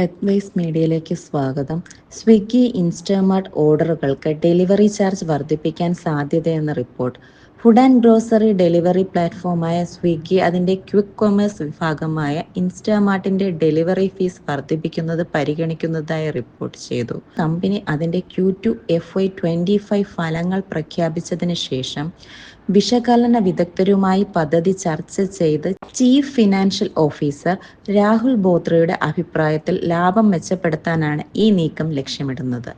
ടെക്വൈസ് മീഡിയയിലേക്ക് സ്വാഗതം. സ്വിഗ്ഗി ഇൻസ്റ്റാമാർട്ട് ഓർഡറുകൾക്ക് ഡെലിവറി ചാർജ് വർദ്ധിപ്പിക്കാൻ സാധ്യതയെന്ന report food and grocery delivery പ്ലാറ്റ്ഫോമായ Swiggy അതിന്റെ ക്വിക്ക് കൊമേഴ്സ് വിഭാഗമായ ഇൻസ്റ്റാമാർട്ടിന്റെ ഡെലിവറി ഫീസ് വർദ്ധിപ്പിക്കുന്നത് പരിഗണിക്കുന്നതായി റിപ്പോർട്ട് ചെയ്തു. കമ്പനി അതിന്റെ Q two F Y twenty five ഫലങ്ങൾ പ്രഖ്യാപിച്ചതിന് ശേഷം വിശകലന വിദഗ്ധരുമായി പദ്ധതി ചർച്ച ചെയ്ത് ചീഫ് ഫിനാൻഷ്യൽ ഓഫീസർ രാഹുൽ ബോത്രയുടെ അഭിപ്രായത്തിൽ ലാഭം മെച്ചപ്പെടുത്താനാണ് ഈ നീക്കം ലക്ഷ്യമിടുന്നത്.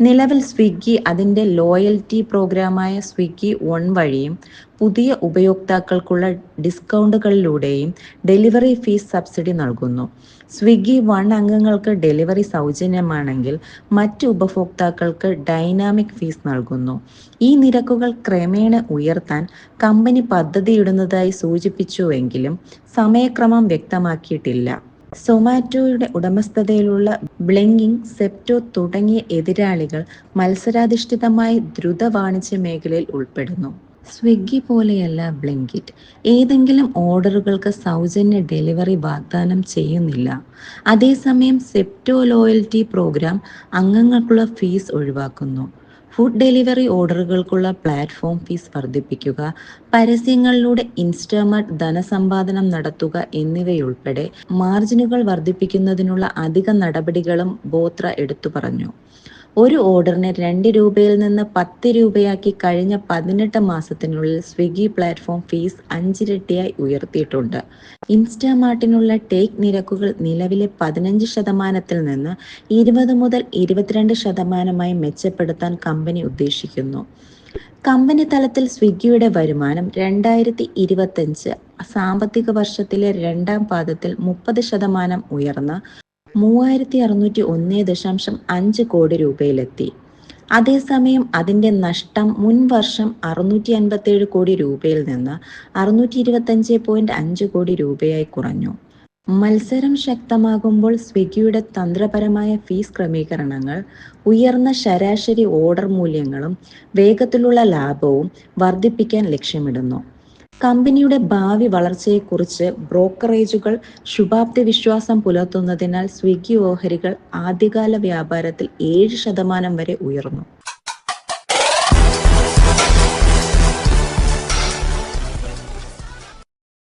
നിലവിൽ സ്വിഗ്ഗി അതിന്റെ ലോയൽറ്റി പ്രോഗ്രാമായ സ്വിഗ്ഗി വൺ വഴിയും പുതിയ ഉപയോക്താക്കൾക്കുള്ള ഡിസ്കൗണ്ടുകളിലൂടെയും ഡെലിവറി ഫീസ് സബ്സിഡി നൽകുന്നു. സ്വിഗ്ഗി വൺ അംഗങ്ങൾക്ക് ഡെലിവറി സൗജന്യമാണെങ്കിൽ മറ്റ് ഉപഭോക്താക്കൾക്ക് ഡൈനാമിക് ഫീസ് നൽകുന്നു. ഈ നിരക്കുകൾ ക്രമേണ ഉയർത്താൻ കമ്പനി പദ്ധതിയിടുന്നതായി സൂചിപ്പിച്ചുവെങ്കിലും സമയക്രമം വ്യക്തമാക്കിയിട്ടില്ല. സൊമാറ്റോയുടെ ഉടമസ്ഥതയിലുള്ള ബ്ലിങ്കിങ് സെപ്റ്റോ തുടങ്ങിയ എതിരാളികൾ മത്സരാധിഷ്ഠിതമായി ദ്രുത വാണിജ്യ മേഖലയിൽ ഉൾപ്പെടുന്നു. സ്വിഗ്ഗി പോലെയല്ല ബ്ലിങ്കിറ്റ്. ഏതെങ്കിലും ഓർഡറുകൾക്ക് സൗജന്യ ഡെലിവറി വാഗ്ദാനം ചെയ്യുന്നില്ല. അതേസമയം സെപ്റ്റോ ലോയൽറ്റി പ്രോഗ്രാം അംഗങ്ങൾക്കുള്ള ഫീസ് ഒഴിവാക്കുന്നു. ഫുഡ് ഡെലിവറി ഓർഡറുകൾക്കുള്ള പ്ലാറ്റ്ഫോം ഫീസ് വർദ്ധിപ്പിക്കുക പരസ്യങ്ങളിലൂടെ ഇൻസ്റ്റാമാർട്ട് ധനസമ്പാദനം നടത്തുക എന്നിവയുൾപ്പെടെ മാർജിനുകൾ വർദ്ധിപ്പിക്കുന്നതിനുള്ള അധിക നടപടികളും ബോത്ര എടുത്തു പറഞ്ഞു. ഒരു ഓർഡറിന് രണ്ട് രൂപയിൽ നിന്ന് പത്ത് രൂപയാക്കി കഴിഞ്ഞ പതിനെട്ട് മാസത്തിനുള്ളിൽ സ്വിഗ്ഗി പ്ലാറ്റ്ഫോം ഫീസ് അഞ്ചിരട്ടിയായി ഉയർത്തിയിട്ടുണ്ട്. ഇൻസ്റ്റാമാർട്ടിനുള്ള ടേക്ക് നിരക്കുകൾ നിലവിലെ പതിനഞ്ച് ശതമാനത്തിൽ നിന്ന് ഇരുപത് മുതൽ ഇരുപത്തിരണ്ട് ശതമാനമായി മെച്ചപ്പെടുത്താൻ കമ്പനി ഉദ്ദേശിക്കുന്നു. കമ്പനി തലത്തിൽ സ്വിഗ്ഗിയുടെ വരുമാനം രണ്ടായിരത്തി ഇരുപത്തഞ്ച് സാമ്പത്തിക വർഷത്തിലെ രണ്ടാം പാദത്തിൽ മുപ്പത് ശതമാനം ഉയർന്ന മൂവായിരത്തി അറുന്നൂറ്റി ഒന്ന് ദശാംശം അഞ്ച് കോടി രൂപയിലെത്തി. അതേസമയം അതിന്റെ നഷ്ടം മുൻ വർഷം അറുന്നൂറ്റി അൻപത്തേഴ് കോടി രൂപയിൽ നിന്ന് അറുന്നൂറ്റി ഇരുപത്തഞ്ച് പോയിന്റ് അഞ്ച് കോടി രൂപയായി കുറഞ്ഞു. മത്സരം ശക്തമാകുമ്പോൾ സ്വിഗ്ഗിയുടെ തന്ത്രപരമായ ഫീസ് ക്രമീകരണങ്ങൾ ഉയർന്ന ശരാശരി ഓർഡർ മൂല്യങ്ങളും വേഗത്തിലുള്ള ലാഭവും വർദ്ധിപ്പിക്കാൻ ലക്ഷ്യമിടുന്നു. കമ്പനിയുടെ ഭാവി വളർച്ചയെക്കുറിച്ച് ബ്രോക്കറേജുകൾ ശുഭാപ്തി വിശ്വാസം പുലർത്തുന്നതിനാൽ സ്വിഗ്ഗി ഓഹരികൾ ആദ്യകാല വ്യാപാരത്തിൽ ഏഴ് ശതമാനം വരെ ഉയർന്നു.